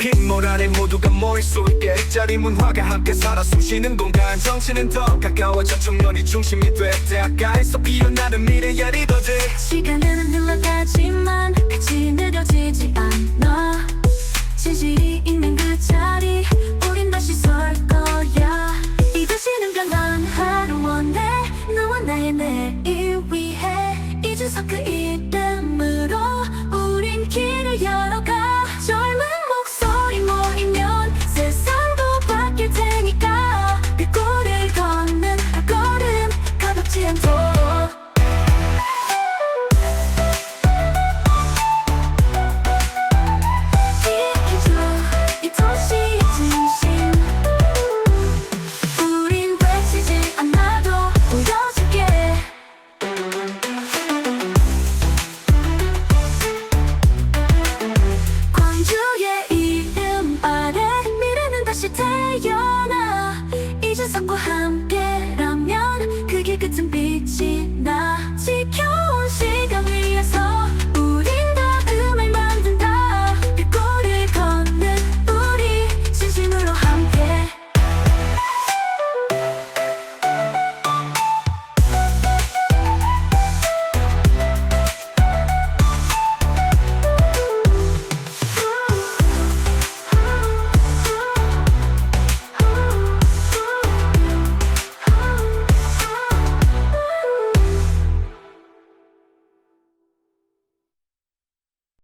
빗물 안에 모두가 모일수있게 자리 문화가 함께 살아 숨쉬는 공간. 정신은 더 가까워져 청년이 중심이 돼. 대학가에서 피어나는 미래의 리더들 시간은 흘러가지만 끝이 느려지지 않아. 진실이 있는 그 자리 우린 다시 설 거야. 이 다시는 강한 하루 원해 너와 나의 내일 위해 이준석 그 이름으로 우린 길을 열 ような